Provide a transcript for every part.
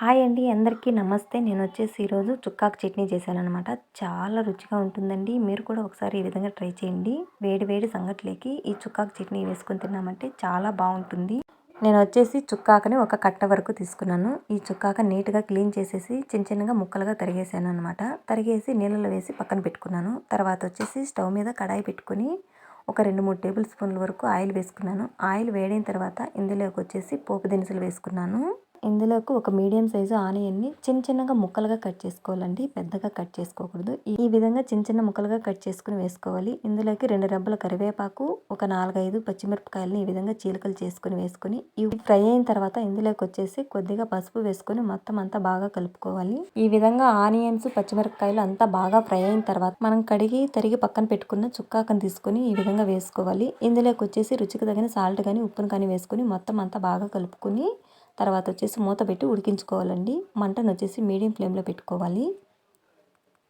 Hi అండి అందరికీ నమస్తే. నేను వచ్చేసి ఈరోజు చుక్కాకు చట్నీ చేశాను అనమాట చాలా రుచిగా ఉంటుందండి. మీరు కూడా ఒకసారి ఈ విధంగా ట్రై చేయండి. వేడి వేడి సంగట్లేకి ఈ చుక్కాకు చట్నీ వేసుకొని తిన్నామంటే చాలా బాగుంటుంది. నేను వచ్చేసి చుక్కాకని ఒక కట్ట వరకు తీసుకున్నాను. ఈ చుక్కాక నీట్గా క్లీన్ చేసేసి చిన్న చిన్నగా ముక్కలుగా తరిగేసాను అనమాట తరిగేసి నీళ్ళలో వేసి పక్కన పెట్టుకున్నాను. తర్వాత వచ్చేసి స్టవ్ మీద కడాయి పెట్టుకుని ఒక రెండు మూడు టేబుల్ స్పూన్ల వరకు ఆయిల్ వేసుకున్నాను. ఆయిల్ వేడిన తర్వాత ఇందులోకి వచ్చేసి పోపు దినుసులు వేసుకున్నాను. ఇందులోకి ఒక మీడియం సైజు ఆనియన్ని చిన్న చిన్నగా ముక్కలుగా కట్ చేసుకోవాలండి. పెద్దగా కట్ చేసుకోకూడదు. ఈ విధంగా చిన్న చిన్న ముక్కలుగా కట్ చేసుకుని వేసుకోవాలి. ఇందులోకి రెండు రెబ్బల కరివేపాకు ఒక నాలుగైదు పచ్చిమిరపకాయలని ఈ విధంగా చీలికలు చేసుకుని వేసుకుని ఇవి ఫ్రై అయిన తర్వాత ఇందులోకి వచ్చేసి కొద్దిగా పసుపు వేసుకుని మొత్తం అంతా బాగా కలుపుకోవాలి. ఈ విధంగా ఆనియన్స్ పచ్చిమిరపకాయలు అంతా బాగా ఫ్రై అయిన తర్వాత మనం కడిగి తరిగి పక్కన పెట్టుకున్న చుక్కాకను తీసుకుని ఈ విధంగా వేసుకోవాలి. ఇందులోకి వచ్చేసి రుచికి తగిన సాల్ట్ కానీ ఉప్పును కానీ వేసుకుని మొత్తం అంతా బాగా కలుపుకొని తర్వాత వచ్చేసి మూత పెట్టి ఉడికించుకోవాలండి. మంటను వచ్చేసి మీడియం ఫ్లేమ్లో పెట్టుకోవాలి.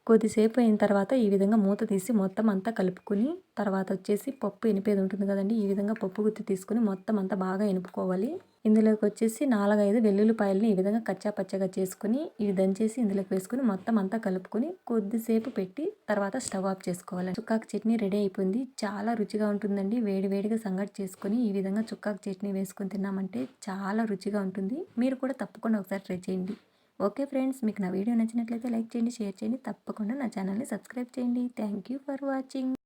కొద్దిసేపు అయిన తర్వాత ఈ విధంగా మూత తీసి మొత్తం అంతా కలుపుకొని తర్వాత వచ్చేసి పప్పు ఎనిపేది ఉంటుంది కదండి ఈ విధంగా పప్పు గుత్తి తీసుకుని మొత్తం అంతా బాగా ఎనుపుకోవాలి ఇందులోకి వచ్చేసి నాలుగైదు వెల్లుల్లిపాయలని ఈ విధంగా కచ్చా పచ్చగా చేసుకుని ఇవి దంచేసి ఇందులోకి వేసుకుని మొత్తం అంతా కలుపుకొని కొద్దిసేపు పెట్టి తర్వాత స్టవ్ ఆఫ్ చేసుకోవాలి చుక్కాకు చట్నీ రెడీ అయిపోయింది. చాలా రుచిగా ఉంటుందండి. వేడి వేడిగా సంగటి చేసుకుని ఈ విధంగా చుక్కాకు చట్నీ వేసుకొని తిన్నామంటే చాలా రుచిగా ఉంటుంది. మీరు కూడా తప్పకుండా ఒకసారి ట్రై చేయండి. ఓకే ఫ్రెండ్స్ మీకు నా వీడియో నచ్చినట్లయితే లైక్ చేయండి షేర్ చేయండి. తప్పకుండా నా ఛానల్ని సబ్స్క్రైబ్ చేయండి. Thank you for watching.